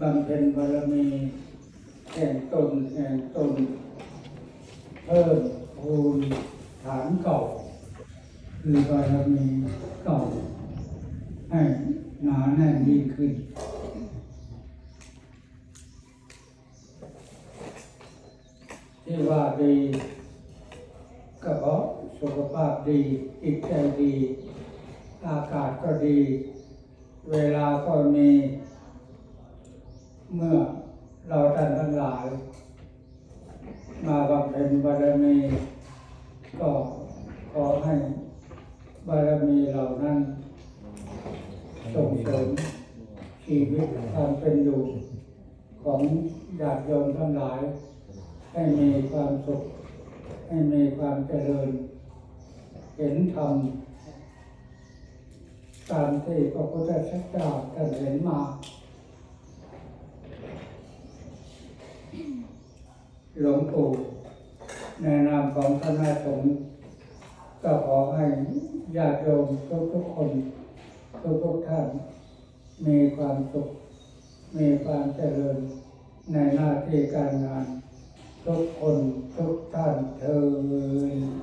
บำเพ็ญบารมีแห่งตนแห่งตน เพิ่มพูนฐานเก่า คือบารมีเก่า ให้หนาแน่นยิ่งขึ้นที่ว่าดีก็เพราะสุขภาพดีจิตใจดี อากาศก็ดี เวลาก็มี เราท่านทั้งหลาย มาบำเพ็ญบารมี ก็ขอให้บารมีเหล่านั้นส่งเสริมชีวิตความเป็นอยู่ของญาติโยมทั้งหลาย ให้มีความสุข ให้มีความเจริญ เห็นธรรมตามที่พระพุทธเจ้าท่านเห็นมา หลวงปู่ในนามของคณะสงฆ์ก็ขอให้ญาติโยมทุกๆคน ทุกๆท่าน มีความสุข มีความเจริญในหน้าที่การงาน ทุกคนทุกท่านเธอ